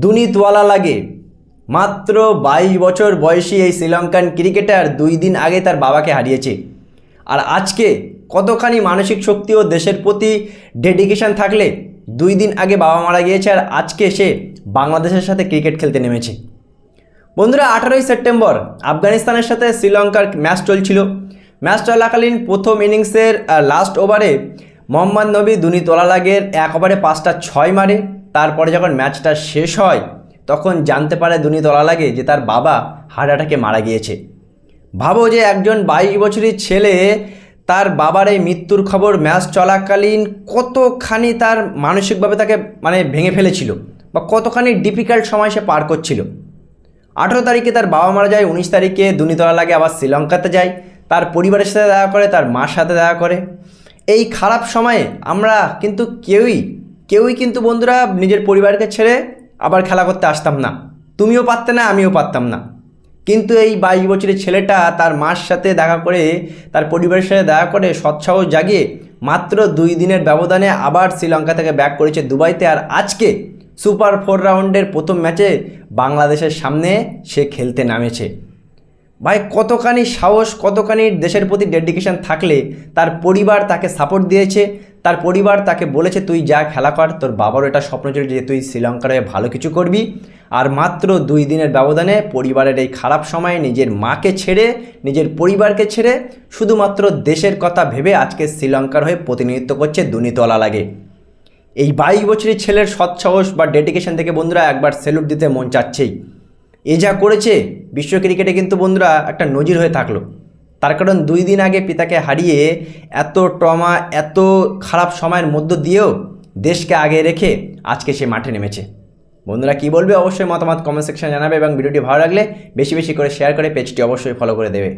দুনিতওয়ালা লাগে। মাত্র বাইশ বছর বয়সী এই শ্রীলঙ্কান ক্রিকেটার দুই দিন আগে তার বাবাকে হারিয়েছে। আর আজকে কতখানি মানসিক শক্তি ও দেশের প্রতি ডেডিকেশন থাকলে দুই দিন আগে বাবা মারা গিয়েছে আর আজকে সে বাংলাদেশের সাথে ক্রিকেট খেলতে নেমেছে। বন্ধুরা, আঠারোই সেপ্টেম্বর আফগানিস্তানের সাথে শ্রীলঙ্কার ম্যাচ চলছিল। ম্যাচ চলাকালীন প্রথম ইনিংসের লাস্ট ওভারে মোহাম্মদ নবী দুনি তোলালাগের এক ওভারে পাঁচটা ছয় মারে। তারপরে যখন ম্যাচটা শেষ হয়, তখন জানতে পারে দুনি দলা তোলালাগে যে তার বাবা হার্ট অ্যাটাকে মারা গিয়েছে। ভাবো যে একজন বাইশ বছরের ছেলে, তার বাবার এই মৃত্যুর খবর ম্যাচ চলাকালীন কতখানি তার মানসিকভাবে তাকে মানে ভেঙে ফেলেছিল বা কতখানি ডিফিকাল্ট সময় সে পার করছিল। আঠেরো তারিখে তার বাবা মারা যায়, উনিশ তারিখে দুর্নীতলা লাগে, আবার শ্রীলঙ্কাতে যায়, তার পরিবারের সাথে দেখা করে, তার মার সাথে দেখা করে। এই খারাপ সময়ে আমরা কিন্তু কেউই কেউই কিন্তু বন্ধুরা নিজের পরিবারকে ছেড়ে আবার খেলা করতে আসতাম না। তুমিও পারতে না, আমিও পারতাম না। কিন্তু এই বাইশ বছরের ছেলেটা তার মার সাথে দেখা করে, তার পরিবারের সাথে দেখা করে সৎসাহস জাগিয়ে মাত্র দুই দিনের ব্যবধানে আবার শ্রীলঙ্কা থেকে ব্যাক করেছে দুবাইতে। আর আজকে সুপার ফোর রাউন্ডের প্রথম ম্যাচে বাংলাদেশের সামনে সে খেলতে নামেছে। ভাই, কতখানি সাহস, কতখানি দেশের প্রতি ডেডিকেশন থাকলে তার পরিবার তাকে সাপোর্ট দিয়েছে তার পরিবার তাকে বলেছে, তুই যা খেলা কর, তোর বাবারও এটা স্বপ্ন ছিল যে তুই শ্রীলঙ্কার হয়ে ভালো কিছু করবি। আর মাত্র দুই দিনের ব্যবধানে পরিবারের এই খারাপ সময়ে নিজের মাকে ছেড়ে, নিজের পরিবারকে ছেড়ে শুধুমাত্র দেশের কথা ভেবে আজকে শ্রীলঙ্কার হয়ে প্রতিনিধিত্ব করছে দুনিতলা লাগে। এই বাইশ বছরের ছেলের সৎসাহস বা ডেডিকেশন থেকে বন্ধুরা একবার সেলুট দিতে মন চাচ্ছেই। এ যা করেছে, বিশ্ব ক্রিকেটে কিন্তু বন্ধুরা একটা নজির হয়ে থাকল। তার কারণ দুই দিন আগে পিতাকে হারিয়ে এত ট্রমা, এত খারাপ সময়ের মধ্য দিয়েও দেশকে আগে রেখে আজকে সে মাঠে নেমেছে। বন্ধুরা কী বলবে? অবশ্যই মতামত কমেন্ট সেকশনে জানাবে এবং ভিডিওটি ভালো লাগলে বেশি বেশি করে শেয়ার করে পেজটি অবশ্যই ফলো করে দেবে।